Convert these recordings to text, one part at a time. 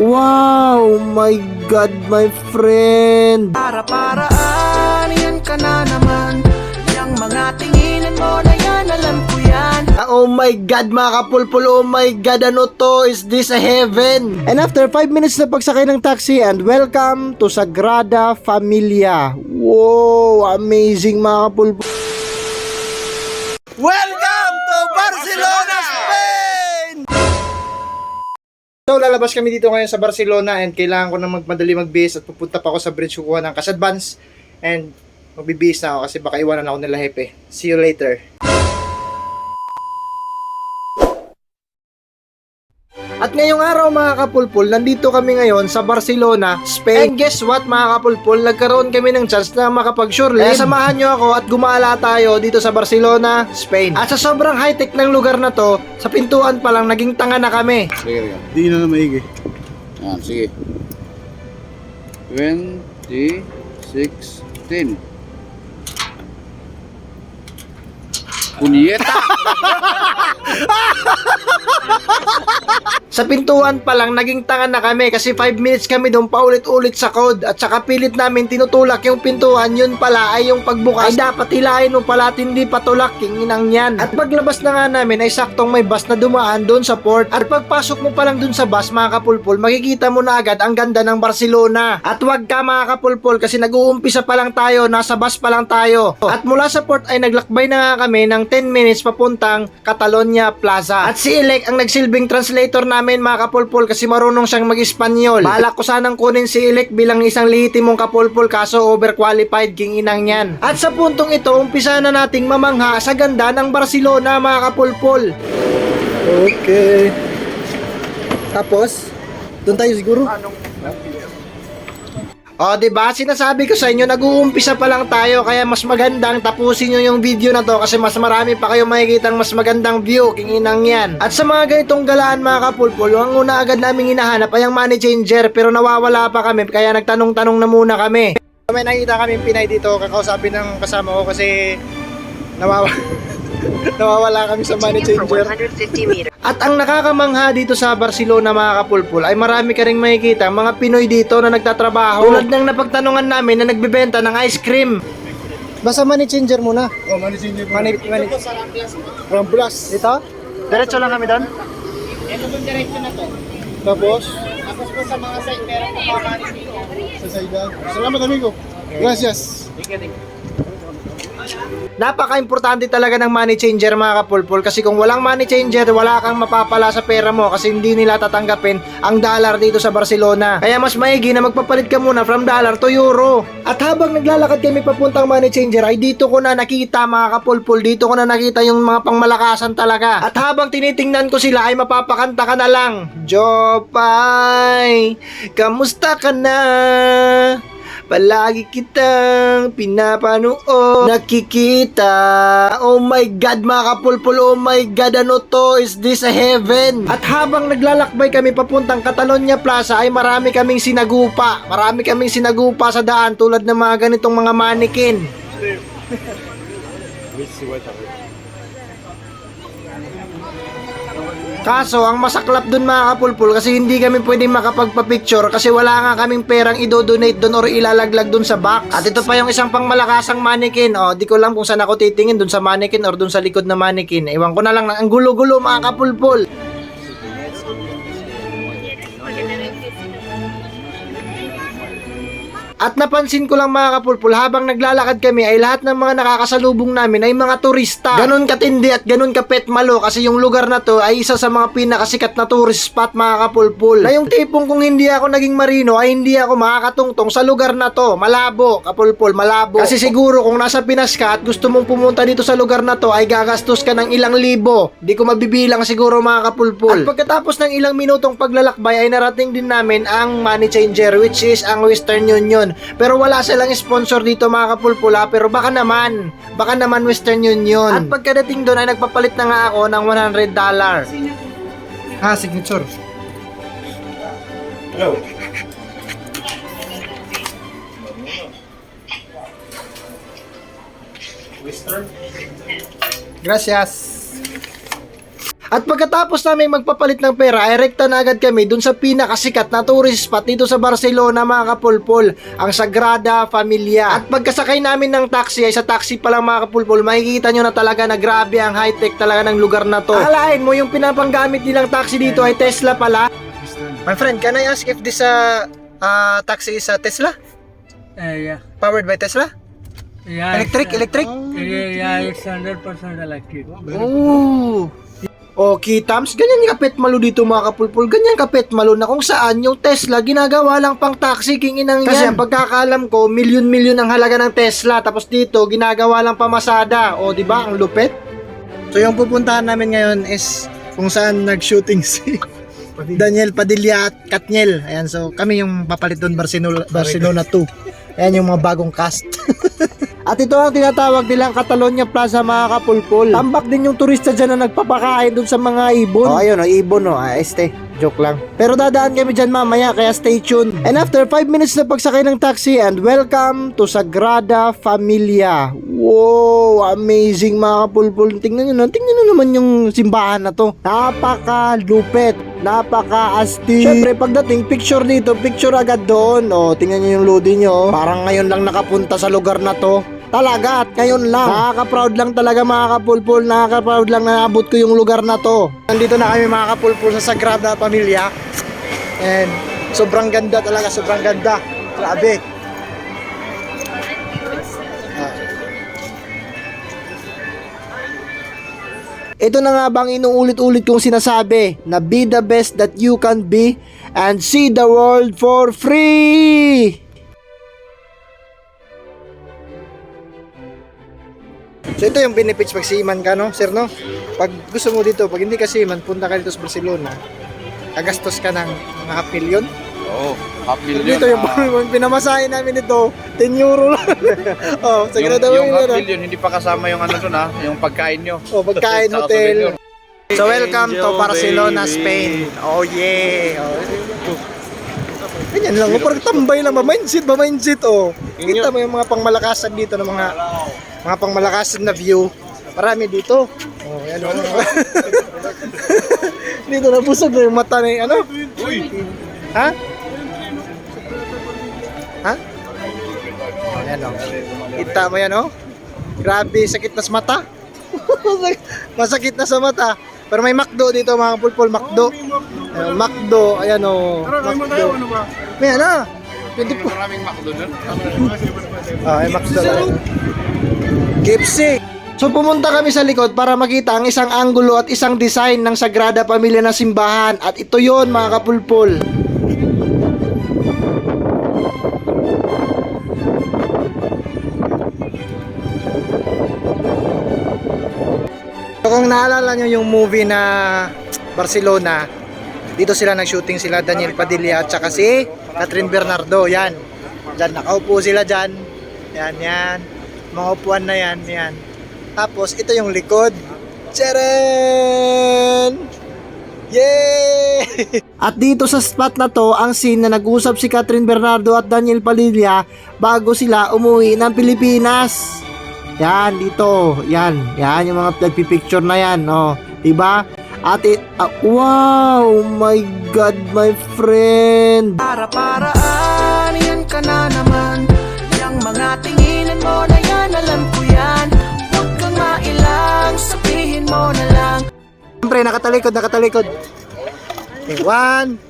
Wow, my God, my friend. Para-paraan, yan ka na naman Yang mga tinginan mo na yan, alam ko yan Ah, Oh my God, mga kapulpul, oh my God, ano to? Is this a heaven? And after 5 minutes na pagsakay ng taxi and welcome to Sagrada Familia. Wow, amazing mga kapulpul. Welcome So, lalabas kami dito ngayon sa Barcelona and kailangan ko na magmadali magbihis at pupunta pa ako sa bridge kukuha ng cash advance and magbibihis na ako kasi baka iwanan ako nila hepe. See you later. At ngayong araw mga kapulpul, nandito kami ngayon sa Barcelona, Spain. And guess what mga kapulpul, nagkaroon kami ng chance na makapag-shore Kaya samahan nyo ako at gumala tayo dito sa Barcelona, Spain. At sa sobrang high-tech ng lugar na to, sa pintuan pa lang naging tanga na kami. Sige, sige. Di na na maigi. Yan, sige. 20, 16. Punyeta! Sa pintuan pa lang, naging tanga na kami kasi 5 minutes kami doon paulit-ulit sa code at saka pilit namin tinutulak yung pintuan, yun pala ay yung pagbukas. Ay dapat hilahin mo pala at hindi patulak, yung inang yan. At paglabas na nga namin ay saktong may bus na dumaan doon sa port. At pagpasok mo pa lang doon sa bus mga kapulpul, makikita mo na agad ang ganda ng Barcelona. At wag ka mga kapulpul kasi nag-uumpisa pa lang tayo, nasa bus pa lang tayo. At mula sa port ay naglakbay na nga kami ng 10 minutes papuntang Catalonia Plaza. At si Elec ang nagsilbing translator namin mga kapulpul kasi marunong siyang mag-Espanyol. Balak ko sanang kunin si Elec bilang isang lehitimong kapulpul kaso overqualified king inang yan. At sa puntong ito, umpisa na nating mamangha sa ganda ng Barcelona mga kapulpul. Okay. Tapos, doon tayo siguro. O, di ba? Sinasabi ko sa inyo, nag-uumpisa pa lang tayo kaya mas magandang tapusin nyo yung video na to kasi mas marami pa kayong makikitang mas magandang view, kinginang yan. At sa mga ganitong galaan mga kapulpul, ang una agad naming hinahanap ay ang money changer pero nawawala pa kami kaya nagtanong-tanong na muna kami. May nakita kami Pinay dito, kakausapin ng kasama ko kasi nawawala, nawawala kami sa money changer. 150 meters. At ang nakakamangha dito sa Barcelona mga kapulpul ay marami ka ring makikita mga Pinoy dito na nagtatrabaho. Tulad ng napagtanungan namin na nagbebenta ng ice cream. Basta money changer muna. Oh, money changer po. Money, money. Ramblas. Dito? Diretso lang kami doon? Tapos? Sa Saidan. Salamat amigo. Gracias. Napaka-importante talaga ng money changer mga kapulpul kasi kung walang money changer, wala kang mapapala sa pera mo kasi hindi nila tatanggapin ang dollar dito sa Barcelona. Kaya mas maigi na magpapalit ka muna from dollar to euro. At habang naglalakad kami papuntang money changer ay dito ko na nakita mga kapulpul, dito ko na nakita yung mga pangmalakasan talaga. At habang tinitingnan ko sila ay mapapakanta ka na lang. Jopay, kamusta ka na? Palagi kitang pinapanood Nakikita. Oh my God mga kapulpul Oh my God ano to? Is this a heaven? At habang naglalakbay kami papuntang Catalonia Plaza Ay marami kaming sinagupa. Marami kaming sinagupa sa daan Tulad ng mga ganitong mga manikin Kaso, ang masaklap dun mga kapulpul kasi hindi kami pwedeng makapagpa-picture kasi wala nga kaming perang idodonate dun or ilalaglag dun sa box. At ito pa yung isang pangmalakasang mannequin. O, di ko lang kung saan ako titingin dun sa mannequin or dun sa likod na mannequin. Ewan ko na lang, ang gulo-gulo mga kapulpul. At napansin ko lang mga kapulpul, habang naglalakad kami ay lahat ng mga nakakasalubong namin ay mga turista. Ganon katindi at ganon kapet malo kasi yung lugar na to ay isa sa mga pinakasikat na tourist spot mga kapulpul. Na yung tipong kung hindi ako naging marino ay hindi ako makakatungtong sa lugar na to. Malabo, kapulpul, malabo. Kasi siguro kung nasa Pinas ka at gusto mong pumunta dito sa lugar na to ay gagastos ka ng ilang libo. Di ko mabibilang siguro mga kapulpul. At pagkatapos ng ilang minutong paglalakbay ay narating din namin ang money changer which is ang Western Union. Pero wala silang sponsor dito mga kapulpula pero baka naman, baka naman Western Union. At pagkadating doon ay nagpapalit na nga ako ng 100 dollar. Ha, signature. Hello. Gracias. At pagkatapos namin magpapalit ng pera, ay rekta na agad kami dun sa pinakasikat na tourist spot dito sa Barcelona mga kapulpol, ang Sagrada Familia. At pagkasakay namin ng taxi, ay sa taxi pa lang mga kapulpol, makikita nyo na talaga na grabe ang high-tech talaga ng lugar na to. Alain mo, yung pinapanggamit nilang taxi dito ay Tesla pala. My friend, can I ask if this uh, uh, taxi is a Tesla? Uh, yeah. Powered by Tesla? Yeah. Electric, uh, electric? Yeah, yeah, it's 100% electric. Oh. Okay, Tams, ganyan yung kapit malo dito mga kapulpul. Ganyan kapit malo na kung saan yung Tesla ginagawa lang pang taxi king inang Kasi yan. ang pagkakaalam ko, milyon-milyon ang halaga ng Tesla. Tapos dito, ginagawa lang pamasada. O, di ba? Ang lupit. So, yung pupuntahan namin ngayon is kung saan nag-shooting si Daniel Padilla at Katniel. Ayan, so kami yung papalit doon Barcelona, Barcelona 2. Ayan yung mga bagong cast. At ito ang tinatawag nilang Catalonia Plaza mga kapulpul. Tambak din yung turista dyan na nagpapakain dun sa mga ibon. Oh, ayun, oh, ibon, oh. Ah, este, joke lang. Pero dadaan kami dyan mamaya, kaya stay tuned. And after 5 minutes na pagsakay ng taxi, and welcome to Sagrada Familia. Wow, amazing mga kapulpul. Tingnan nyo, na, tingnan nyo naman yung simbahan na to. Napaka-lupet, napaka-asti. Siyempre, pagdating, picture dito, picture agad doon. Oh, tingnan nyo yung loading nyo. Parang ngayon lang nakapunta sa lugar na to. Talaga, at ngayon lang. Nakaka-proud lang talaga mga kapulpul. Nakaka-proud lang na naabot ko yung lugar na to. Nandito na kami mga kapulpul sa Sagrada Familia. And sobrang ganda talaga, sobrang ganda. Grabe. Ah. Ito na nga bang inuulit-ulit kong sinasabi na be the best that you can be and see the world for free. So ito yung benefits pag seaman ka, no, sir, no? Pag gusto mo dito, pag hindi ka seaman, punta ka dito sa Barcelona, kagastos ka ng mga half million. Oo, half million. Dito yung, ah, yung pinamasahe namin ito, 10 euro lang. oh, sa yung, yung half yun. million, hindi pa kasama yung ano doon ha, yung pagkain nyo. Oh, pagkain, hotel. So welcome to Barcelona, Spain. Oh yeah. Oh. Ganyan lang, oh, parang tambay lang ba? Mindset ba? Mindset, oh. Kita mo yung mga pangmalakasan dito ng mga mga pangmalakasan na view. Marami dito. Oh, yan oh. dito na busog na yung mata ni ano? Ha? Ha? Ayan oh. Kita mo yan oh. Grabe, sakit na sa mata. Masakit na sa mata. Pero may McDo dito mga pulpul, McDo. Ayan, McDo, ayan o. McDo. May ano? Pwede po. Maraming McDo doon. Ah, ay McDo KFC. So pumunta kami sa likod para makita ang isang anggulo at isang design ng Sagrada Pamilya na simbahan at ito yon mga kapulpul. So kung naalala nyo yung movie na Barcelona, dito sila nag-shooting sila Daniel Padilla at saka si Catherine Bernardo. Yan. Diyan nakaupo sila dyan. Yan, yan. Mga upuan na yan, yan. Tapos ito yung likod. Charan! Yay! At dito sa spot na to, ang scene na nag-usap si Catherine Bernardo at Daniel Padilla bago sila umuwi ng Pilipinas. Yan, dito. Yan. Yan, yung mga nagpipicture na yan. Oh. Diba? At it, ah, wow! My God, my friend! Para-paraan, yan ka na naman Yang mga tinginan mo na yan, alam ko yan Huwag kang mailang, sabihin mo na lang Siyempre, nakatalikod, nakatalikod. Okay, one.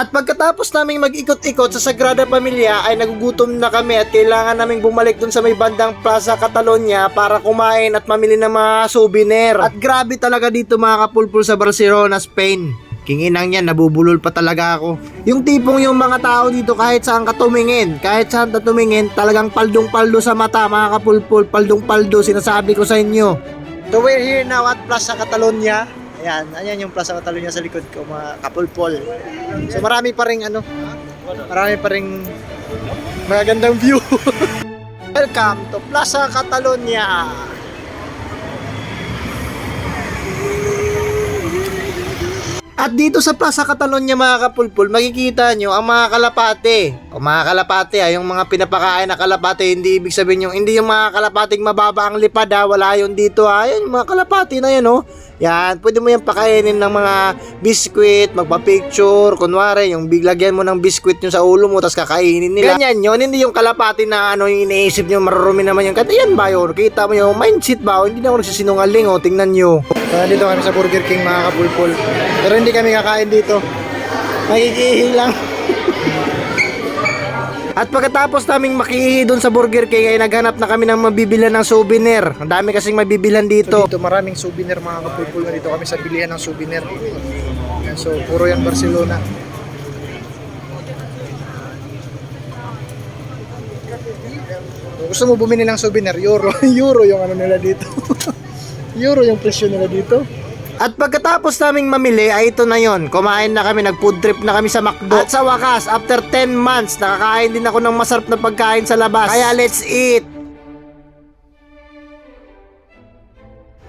At pagkatapos naming mag-ikot-ikot sa Sagrada Familia ay nagugutom na kami at kailangan naming bumalik dun sa may bandang Plaza Catalonia para kumain at mamili ng mga souvenir. At grabe talaga dito mga kapulpul sa Barcelona, Spain. Kinginang yan, nabubulol pa talaga ako. Yung tipong yung mga tao dito kahit saan ka tumingin, kahit saan ka tumingin, talagang paldong-paldo sa mata mga kapulpul, paldong-paldo, sinasabi ko sa inyo. So we're here now at Plaza Catalonia. Ayan, ayan yung Plaza Catalonia sa likod ko mga kapulpul. So marami pa ring ano, marami pa ring magagandang view. Welcome to Plaza Catalonia. At dito sa Plaza Catalonia mga kapulpul, makikita nyo ang mga kalapate. O mga kalapate, ah, yung mga pinapakain na kalapate, hindi ibig sabihin yung, hindi yung mga kalapating mababa ang lipad ha, wala yun dito ha. Yan, yung mga kalapate na yan oh. Yan, pwede mo yan pakainin ng mga biskwit, magpa-picture, kunwari, yung biglagyan mo ng biskwit yung sa ulo mo, tapos kakainin nila. Ganyan yun, hindi yung kalapati na ano yung iniisip nyo, marurumi naman yung kata. Yan ba yun? Kita mo yung mindset ba? Hindi na ako nagsisinungaling, oh. tingnan nyo. So, dito kami sa Burger King mga kapulpul. Pero hindi kami kakain dito. Nakikihi lang. At pagkatapos naming makihi doon sa Burger King ay naghanap na kami ng mabibilan ng souvenir. Ang dami kasing mabibilan dito. dito maraming souvenir mga kapulpul dito kami sa bilihan ng souvenir. Yan, so puro yan Barcelona. Kung gusto mo bumili ng souvenir, euro. euro yung ano nila dito. euro yung presyo nila dito. At pagkatapos naming mamili ay ito na yon. Kumain na kami, nag food trip na kami sa McDo. At sa wakas, after 10 months, nakakain din ako ng masarap na pagkain sa labas. Kaya let's eat!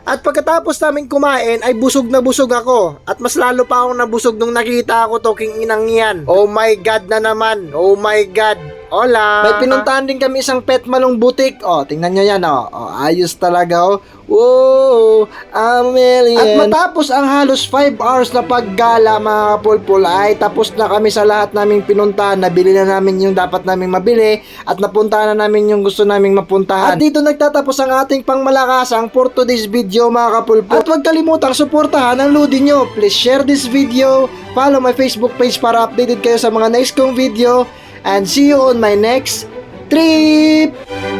At pagkatapos namin kumain ay busog na busog ako. At mas lalo pa akong nabusog nung nakita ako to king inang yan. Oh my god na naman. Oh my god. Hola. May pinuntahan din kami isang pet malong butik. Oh, tingnan nyo yan oh. oh ayos talaga oh. Whoa, a million. At matapos ang halos 5 hours na paggala mga kapulpul ay tapos na kami sa lahat naming pinuntahan. Nabili na namin yung dapat naming mabili at napuntahan na namin yung gusto naming mapuntahan. At dito nagtatapos ang ating pangmalakasang for today's video mga kapulpul. At huwag kalimutang suportahan ang Ludi nyo. Please share this video, follow my Facebook page para updated kayo sa mga next kong video and see you on my next trip!